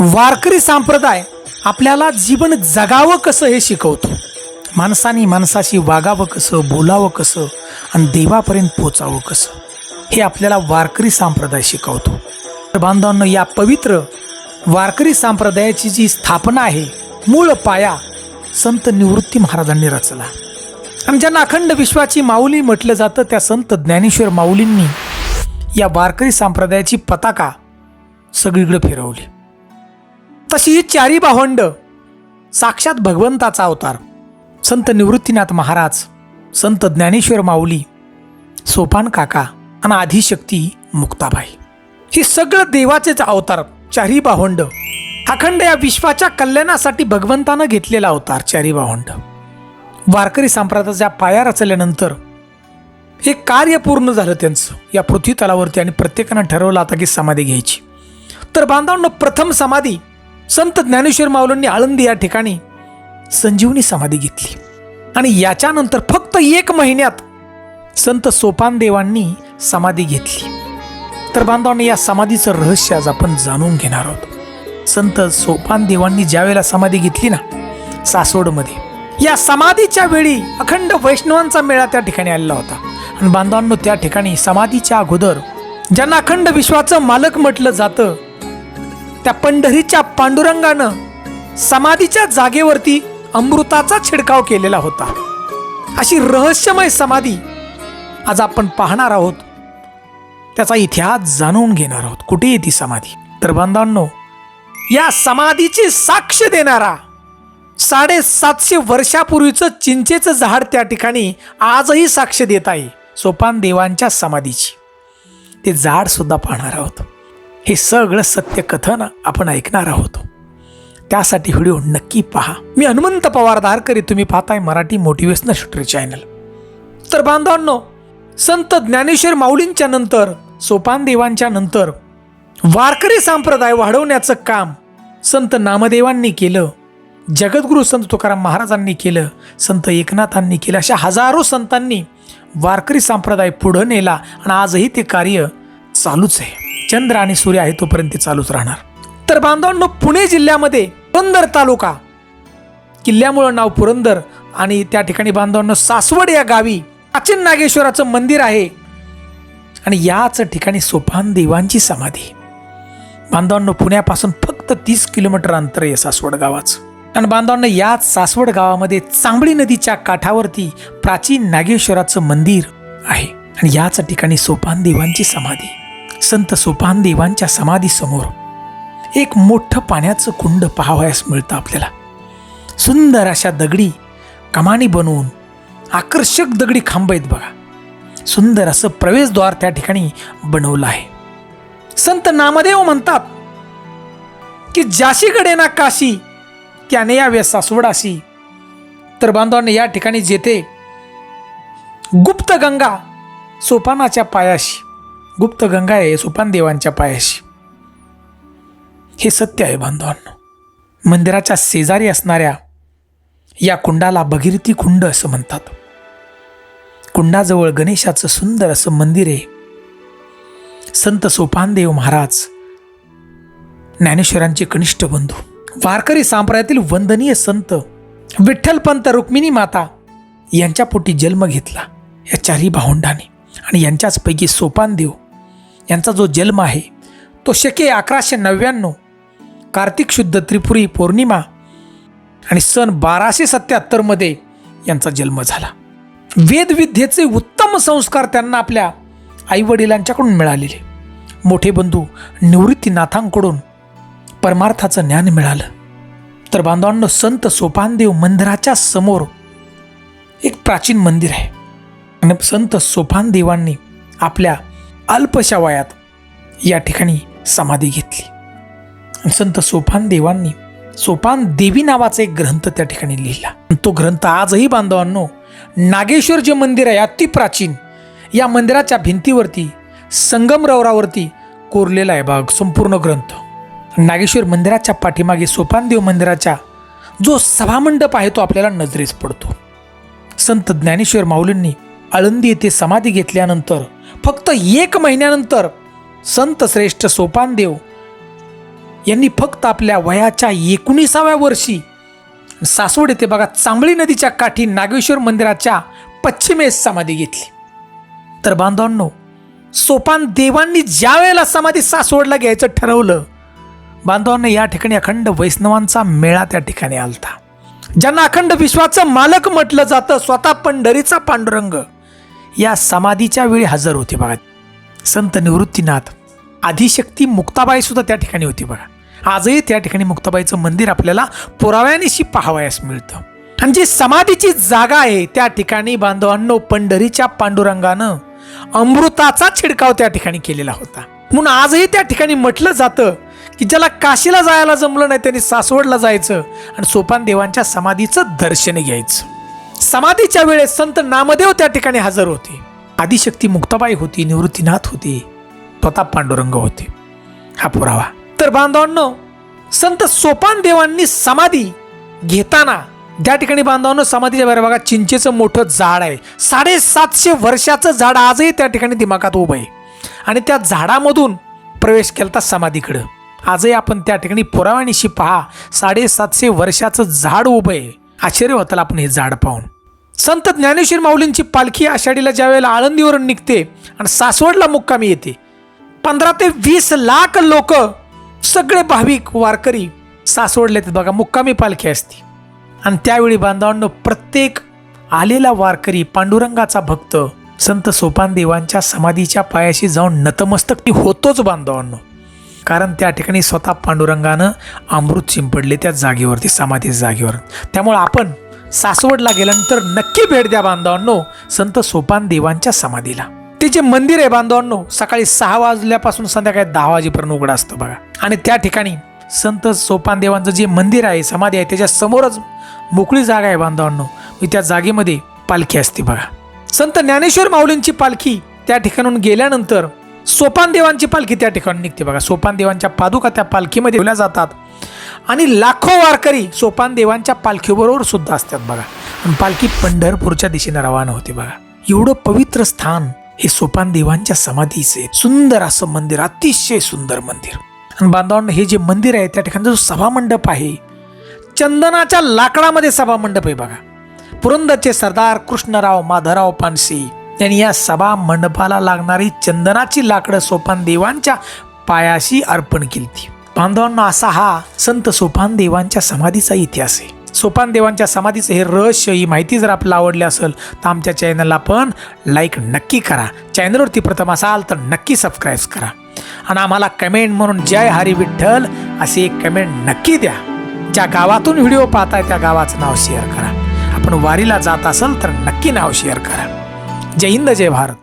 वारकरी संप्रदाय आपल्याला जीवन जगावं कसं हे शिकवतो? माणसाने माणसाशी वागावं कसं बोलावं कसं आणि देवापर्यंत पोचावं कसं? हे आपल्याला वारकरी संप्रदाय शिकवतो. तर बांधवांनो या पवित्र वारकरी संप्रदायाची जी स्थापना आहे मूळ पाया संत निवृत्ती महाराजांनी रचला. आणि ज्यांना अखंड विश्वाची माऊली म्हटलं जातं त्या संत ज्ञानेश्वर माऊलींनी या वारकरी संप्रदायाची पताका सगळीकडे फिरवली. तशी ही चारी भावंड साक्षात भगवंताचा अवतार. संत निवृत्तीनाथ महाराज संत ज्ञानेश्वर माऊली सोपान काका आणि आदिशक्ती मुक्ताबाई. हे सगळं देवाचेच अवतार चारी भावंड अखंड या विश्वाच्या कल्याणासाठी भगवंतानं घेतलेला अवतार चारी भावंड वारकरी संप्रदायाच्या पाया रचल्यानंतर हे कार्य पूर्ण झालं त्यांचं. या पृथ्वी तलावरती आणि प्रत्येकानं ठरवलं आता की समाधी घ्यायची. तर बांधवांना प्रथम समाधी संत ज्ञानेश्वर माऊलींनी आळंदी या ठिकाणी संजीवनी समाधी घेतली. आणि याच्यानंतर फक्त एक महिन्यात संत सोपान देवांनी समाधी घेतली. तर बांधवांनी या समाधीचं रहस्य आज आपण जाणून घेणार आहोत. संत सोपान देवांनी समाधी घेतली ना सासवडमध्ये या समाधीच्या वेळी अखंड वैष्णवांचा मेळा त्या ठिकाणी आलेला होता. आणि बांधवांनो त्या ठिकाणी समाधीच्या अगोदर ज्यांना अखंड विश्वाचं मालक म्हटलं जातं त्या पंढरीच्या पांडुरंगानं समाधीच्या जागेवरती अमृताचा छिडकाव केलेला होता. अशी रहस्यमय समाधी आज आपण पाहणार आहोत. त्याचा इतिहास जाणून घेणार आहोत. कुठे आहे ती समाधी. तर बांधवांनो या समाधीची साक्ष देणारा साडेसातशे वर्षापूर्वीचं चिंचेचं झाड त्या ठिकाणी आजही साक्ष देत आहे. सोपान देवांच्या समाधीची. ते झाड सुद्धा पाहणार आहोत. हे सगळं सत्यकथन आपण ऐकणार आहोत. त्यासाठी व्हिडिओ नक्की पहा. मी हनुमंत पवार दारकरी तुम्ही पाहताय मराठी मोटिवेशनल शूटर चॅनल. तर बांधवांनो संत ज्ञानेश्वर माऊलींच्या नंतर सोपान देवांच्या नंतर वारकरी संप्रदाय वाढवण्याचं काम संत नामदेवांनी केलं जगद्गुरू संत तुकाराम महाराजांनी केलं संत एकनाथांनी केलं अशा हजारो संतांनी वारकरी संप्रदाय पुढं नेला आणि आजही ते कार्य चालूच आहे. चंद्र आणि सूर्य आहे तोपर्यंत ते चालूच राहणार. तर बांधवांनो पुणे जिल्ह्यामध्ये पुरंदर तालुका किल्ल्यामुळं नाव पुरंदर आणि त्या ठिकाणी बांधवांनो सासवड या गावी प्राचीन नागेश्वराचं मंदिर आहे. आणि याच ठिकाणी सोपान देवांची समाधी. बांधवांनो पुण्यापासून फक्त तीस किलोमीटर अंतर आहे सासवड गावाचं. आणि बांधवांना याच सासवड गावामध्ये चांबळी नदीच्या काठावरती प्राचीन नागेश्वराचं मंदिर आहे. आणि याच ठिकाणी सोपान देवांची समाधी. संत सोपानदेवांच्या समाधीसमोर एक मोठं पाण्याचं कुंड पाहावयास मिळतं आपल्याला. सुंदर अशा दगडी कमानी बनवून आकर्षक दगडी खांब आहेत बघा. सुंदर असं प्रवेशद्वार त्या ठिकाणी बनवलं आहे. संत नामदेव म्हणतात की जाशीकडे ना काशी त्याने यावे सासवडाशी. तर बांधवांनी या ठिकाणी जेथे गुप्त गंगा सोपानाच्या पायाशी गुप्त गंगा आहे सुपानदेवांच्या पायाशी. हे सत्य आहे बांधवांनो. मंदिराच्या शेजारी असणाऱ्या या कुंडाला भगीरथी कुंड असं म्हणतात. कुंडाजवळ गणेशाचं सुंदर असं मंदिर आहे. संत सोपानदेव महाराज ज्ञानेश्वरांचे कनिष्ठ बंधू वारकरी सांप्रदायातील वंदनीय संत विठ्ठलपंत रुक्मिणी माता यांच्या पोटी जन्म घेतला या चारही भावंडाने. आणि यांच्याचपैकी सोपानदेव यांचा जो जन्म आहे तो शके अकराशे नव्याण्णव कार्तिक शुद्ध त्रिपुरी पौर्णिमा आणि सन बाराशे सत्याहत्तरमध्ये यांचा जन्म झाला. वेदविद्येचे उत्तम संस्कार त्यांना आपल्या आईवडिलांच्याकडून मिळालेले. मोठे बंधू निवृत्तीनाथांकडून परमार्थाचं ज्ञान मिळालं. तर बांधवांनो संत सोपानदेव मंदिराच्या समोर एक प्राचीन मंदिर आहे. आणि संत सोपानदेवांनी आपल्या अल्पशा वयात या ठिकाणी समाधी घेतली. संत सोपान देवांनी सोपान देवी नावाचा एक ग्रंथ त्या ठिकाणी लिहिला. आणि तो ग्रंथ आजही बांधवांनो नागेश्वर जे मंदिर आहे अति प्राचीन या मंदिराच्या भिंतीवरती संगमरवरावरती कोरलेला आहे बाग संपूर्ण ग्रंथ. नागेश्वर मंदिराच्या पाठीमागे सोपानदेव मंदिराच्या जो सभामंडप आहे तो आपल्याला नजरेस पडतो. संत ज्ञानेश्वर माऊलींनी आळंदी येथे समाधी घेतल्यानंतर फक्त एक महिन्यानंतर संत श्रेष्ठ सोपानदेव यांनी फक्त आपल्या वयाच्या एकोणीसाव्या वर्षी सासवड येथे बघा चांबळी नदीच्या काठी नागेश्वर मंदिराच्या पश्चिमेस समाधी घेतली. तर बांधवांनो सोपान देवांनी ज्या वेळेला समाधी सासवडला घ्यायचं ठरवलं बांधवांना या ठिकाणी अखंड वैष्णवांचा मेळा त्या ठिकाणी आलता. ज्यांना अखंड विश्वाचं मालक म्हटलं जातं स्वतः पंढरीचा पांडुरंग या समाधीच्या वेळी हजर होते बघा. संत निवृत्तीनाथ आदिशक्ती मुक्ताबाई सुद्धा त्या ठिकाणी होती बघा. आजही त्या ठिकाणी मुक्ताबाईचं मंदिर आपल्याला पुराव्यानिशी पाहावयास मिळतं. आणि जी समाधीची जागा आहे त्या ठिकाणी बांधवांनो पंढरीच्या पांडुरंगानं अमृताचा छिडकाव त्या ठिकाणी केलेला होता. म्हणून आजही त्या ठिकाणी म्हटलं जातं की ज्याला काशीला जायला जमलं नाही त्यांनी सासवडला जायचं आणि सोपान देवांच्या समाधीचं दर्शन घ्यायचं. समाधीच्या वेळेस संत नामदेव त्या ठिकाणी हजर होते. आदिशक्ती मुक्ताबाई होती निवृत्तीनाथ होती स्वतः पांडुरंग होते. हा पुरावा. तर बांधवांनो संत सोपान देवांनी समाधी घेताना त्या ठिकाणी बांधवांनो समाधीच्या बाहेर बघा चिंचेचं मोठं झाड आहे. साडेसातशे वर्षाचं झाड आजही त्या ठिकाणी दिमागात उभं आहे. आणि त्या झाडामधून प्रवेश केलता समाधीकडं. आजही आपण त्या ठिकाणी पुराव्यानिशी पहा साडेसातशे वर्षाचं झाड उभं आहे. आश्चर्य होताला आपण हे झाड पाहून. संत ज्ञानेश्वर माऊलींची पालखी आषाढीला ज्या वेळेला आळंदीवरून निघते आणि सासवडला मुक्कामी येते पंधरा ते वीस लाख लोक सगळे भाविक वारकरी सासवडले येतात. बघा मुक्कामी पालखी असते. आणि त्यावेळी बांधवांनो प्रत्येक आलेला वारकरी पांडुरंगाचा भक्त संत सोपान देवांच्या समाधीच्या पायाशी जाऊन नतमस्तक होतोच बांधवांनो. कारण त्या ठिकाणी स्वतः पांडुरंगानं अमृत शिंपडले त्या जागेवरती समाधी जागेवर. त्यामुळं आपण सासवडला गेल्यानंतर नक्की भेट द्या बांधवांनो संत सोपान देवांच्या समाधीला. ते जे मंदिर आहे बांधवांनो सकाळी सहा वाजल्यापासून संध्याकाळी दहा वाजेपर्यंत उघडं असतं बघा. आणि त्या ठिकाणी संत सोपान देवांचं जे मंदिर आहे समाधी आहे त्याच्या समोरच मोकळी जागा आहे बांधवांनो. मी त्या जागेमध्ये पालखी असते बघा. संत ज्ञानेश्वर माऊलींची पालखी त्या ठिकाणून गेल्यानंतर सोपान देवांची पालखी त्या ठिकाणी निघते बघा. सोपान देवांच्या पादुका त्या पालखीमध्ये ठेवल्या जातात. आणि लाखो वारकरी सोपान देवांच्या पालखीबरोबर सुद्धा असतात बघा. आणि पालखी पंढरपूरच्या दिशेने रवाना होते बघा. एवढं पवित्र स्थान हे सोपान देवांच्या समाधीचे सुंदर असं मंदिर अतिशय सुंदर मंदिर. आणि बांधवांना हे जे मंदिर आहे त्या ठिकाणचा जो सभामंडप आहे चंदनाच्या लाकडामध्ये सभामंडप आहे बघा. पुरंदरचे सरदार कृष्णराव माधवराव पानसी त्यांनी या सभा मंडपाला लागणारी चंदनाची लाकडं सोपान देवांच्या पायाशी अर्पण केली बांधवांना असा हा संत सोपान देवांच्या समाधीचा इतिहास आहे. सोपान देवांच्या समाधीचं हे रहस्य ही माहिती जर आपल्याला आवडली असेल तर आमच्या चॅनलला पण लाईक नक्की करा. चॅनलवरती प्रथम असाल तर नक्की सबस्क्राईब करा. आणि आम्हाला कमेंट म्हणून जय हरी विठ्ठल अशी एक कमेंट नक्की द्या. ज्या गावातून व्हिडिओ पाहताय त्या गावाचं नाव शेअर करा. आपण वारीला जात असाल तर नक्की नाव शेअर करा. जय हिंद जय भारत.